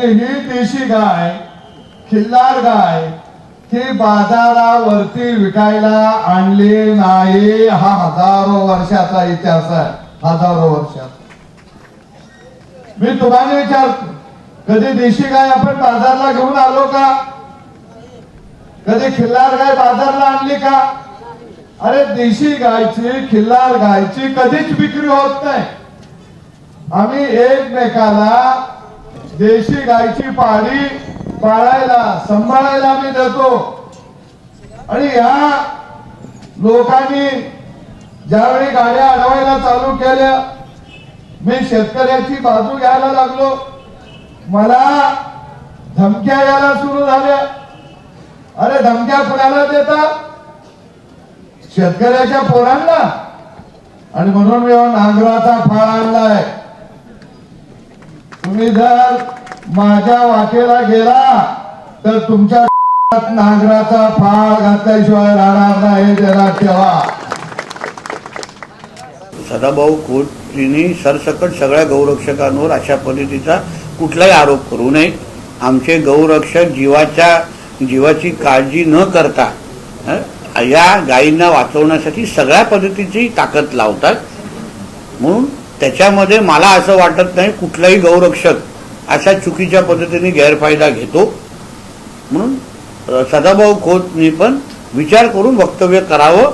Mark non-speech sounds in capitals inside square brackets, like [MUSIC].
ही देशी गाय खिल्लार गाय ती बाजारावरती विकायला आणली नाही हा हजारो वर्षाचा इतिहास आहे. हजारो वर्षात मी तुम्हाला विचारतो कधी देशी गाय आपण बाजारला घेऊन आलो का? कधी खिल्लार गाय बाजारला आणली का? अरे देशी गायची खिल्लार गायची कधीच विक्री होत नाही. आम्ही एकमेकाला देशी गायची पाळी पाळायला सांभाळायला आम्ही देतो. आणि या लोकांनी ज्यावेळी गाड्या अडवायला चालू केल्या मी शेतकऱ्याची बाजू घ्यायला लागलो. मला धमक्या यायला सुरू झाल्या. अरे धमक्या कुणाला देता? शेतकऱ्याच्या पोरांना. आणि म्हणून मी नांगराचा फळ आणलाय. तुम्ही जर माझ्या वाटेला गेला तर तुमच्या [LAUGHS] नांगराचा फाळ घातल्याशिवाय राहणार नाही जरा ठेवा. सदाभाऊ खोतजींनी सरसकट सगळ्या गौरक्षकांवर अशा पद्धतीचा कुठलाही आरोप करू नये. आमचे गौरक्षक जीवाच्या जीवाची काळजी न करता या गायींना वाचवण्यासाठी सगळ्या पद्धतीची ताकद लावतात. म्हणून त्याच्यामध्ये मला असं वाटत नाही कुठलाही गौरक्षक अशा चुकीच्या पद्धतीने गैरफायदा घेतो. म्हणून सदाभाऊ खोतनी पण विचार करून वक्तव्य करावं.